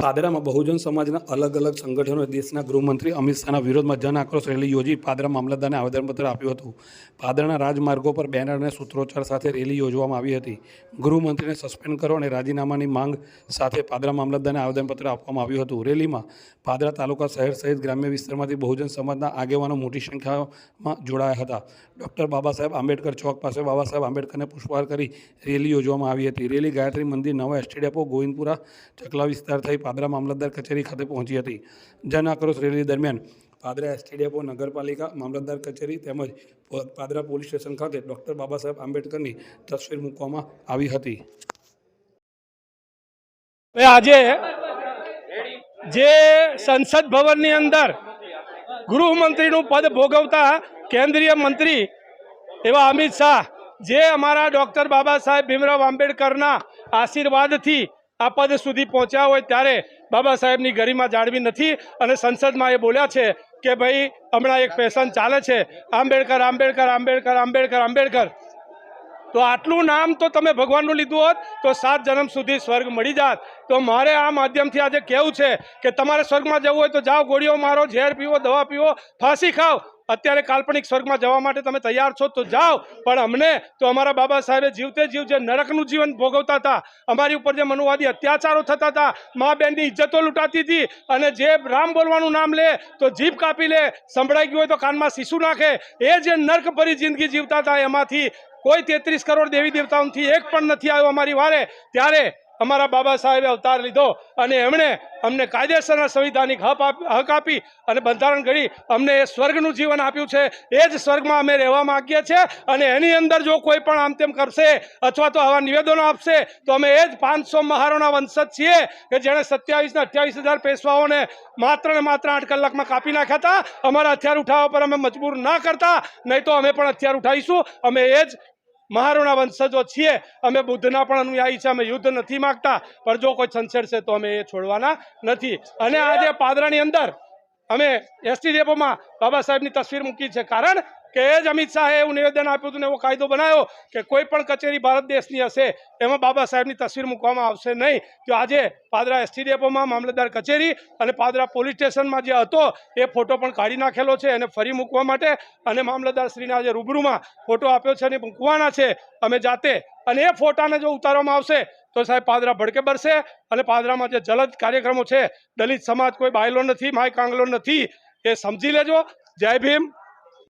પાદરામાં બહુજન સમાજના અલગ અલગ સંગઠનોએ દેશના ગૃહમંત્રી અમિત શાહના વિરોધમાં જન આક્રોશ રેલી યોજી પાદરા મામલતદારને આવેદનપત્ર આપ્યું હતું. પાદરાના રાજમાર્ગો પર બેનર અને સૂત્રોચ્ચાર સાથે રેલી યોજવામાં આવી હતી. ગૃહમંત્રીને સસ્પેન્ડ કરો અને રાજીનામાની માંગ સાથે પાદરા મામલતદારને આવેદનપત્ર આપવામાં આવ્યું હતું. રેલીમાં પાદરા તાલુકા શહેર સહિત ગ્રામ્ય વિસ્તારમાંથી બહુજન સમાજના આગેવાનો મોટી સંખ્યામાં જોડાયા હતા. ડૉક્ટર બાબા સાહેબ આંબેડકર ચોક પાસે બાબા સાહેબ આંબેડકરને પુષ્પહાર કરી રેલી યોજવામાં આવી હતી. રેલી ગાયત્રી મંદિર નવા એસટી ડેપો ગોવિંદપુરા ચકલા વિસ્તાર થઈ પાદરા મામલતદાર કચેરી ખાતે પહોંચી હતી. જન આક્રોશ રેલી દરમિયાન પાદરા એસટી નગરપાલિકા મામલતદાર કચેરી તેમજ પાદરા પોલીસ સ્ટેશન ખાતે ડૉક્ટર બાબા સાહેબ આંબેડકરની તસવીર મૂકવામાં આવી હતી. આજે જે સંસદ ભવનની અંદર ગૃહમંત્રીનું પદ ભોગવતા કેન્દ્રીય મંત્રી એવા અમિત શાહ, જે અમારા ડૉક્ટર બાબા સાહેબ ભીમરાવ આંબેડકરના આશીર્વાદથી આ પદ સુધી પહોંચ્યા હોય ત્યારે બાબા સાહેબની ગરિમા જાળવી નથી અને સંસદમાં એ બોલ્યા છે કે ભાઈ, હમણાં એક ફેશન ચાલે છે, આંબેડકર આંબેડકર આંબેડકર આંબેડકર આંબેડકર. તો આટલું નામ તો તમે ભગવાનનું લીધું હોત, તો સાત જન્મ સુધી સ્વર્ગ મળી જાત. તો મારે આ માધ્યમથી આજે કહેવું છે કે તમારે સ્વર્ગમાં જવું હોય તો જાઓ, ગોળીઓ મારો, ઝેર પીવો, દવા પીવો, ફાંસી ખાઓ. અત્યારે કાલ્પનિક સ્વર્ગમાં જવા માટે તમે તૈયાર છો તો જાઓ. પણ અમને તો અમારા બાબા સાહેબે જીવતે જીવ જે નરકનું જીવન ભોગવતા હતા, અમારી ઉપર જે મનુવાદી અત્યાચારો થતા હતા, મા બેનની ઇજ્જતો લૂંટાતી હતી અને જે રામ બોલવાનું નામ લે તો જીભ કાપી લે, સંભળાઈ ગયું હોય તો કાનમાં શીશુ નાખે. એ જે નર્ક ભરી જિંદગી જીવતા હતા, એમાંથી કોઈ તેત્રીસ કરોડ દેવી દેવતાઓથી એક પણ નથી આવ્યો અમારી વારે. ત્યારે અમારા બાબા સાહેબે અવતાર લીધો અને એમણે અમને કાયદેસરના સંવિધાનિક હક આપી અને બંધારણ ઘડી અમને એ સ્વર્ગનું જીવન આપ્યું છે. એ જ સ્વર્ગમાં અમે રહેવા માંગીએ છીએ અને એની અંદર જો કોઈ પણ આમ તેમ કરશે અથવા તો આવા નિવેદનો આપશે, તો અમે એ જ પાંચસો મહારોના વંશજ છીએ કે જેણે સત્યાવીસ ને અઠ્યાવીસ હજાર પેશવાઓને માત્ર ને માત્ર આઠ કલાકમાં કાપી નાખ્યા હતા. અમારા હથિયાર ઉઠાવવા પર અમે મજબૂર ના કરતા, નહીં તો અમે પણ હથિયાર ઉઠાવીશું. અમે એ જ મહારોના વંશજો છીએ. અમે બુદ્ધના પણ અનુયાયી છે અમે યુદ્ધ નથી માગતા. પણ જો કોઈ છંછેડશે તો અમે એ છોડવાના નથી. અને આજે પાદરાની અંદર અમે એસટી ડેપોમાં બાબા સાહેબની તસવીર મૂકી છે. કારણ કે એ જ અમિત શાહે એવું નિવેદન આપ્યું હતું ને એવો કાયદો બનાવ્યો કે કોઈ પણ કચેરી ભારત દેશની હશે, એમાં બાબા સાહેબની તસવીર મૂકવામાં આવશે નહીં. તો આજે પાદરા એસટી ડેપોમાં મામલતદાર કચેરી અને પાદરા પોલીસ સ્ટેશનમાં જે હતો, એ ફોટો પણ કાઢી નાખેલો છે એને ફરી મૂકવા માટે અને મામલતદાર શ્રીના આજે રૂબરૂમાં ફોટો આપ્યો છે અને મૂકવાના છે. અમે જાતે અને એ ફોટાને જો ઉતારવામાં આવશે તો સાહેબ પાદરા ભડકે બરશે અને પાદરામાં જે જલદ કાર્યક્રમો છે, દલિત સમાજ કોઈ બાયલો નથી, માય કાંગલો નથી, એ સમજી લેજો. જય ભીમ.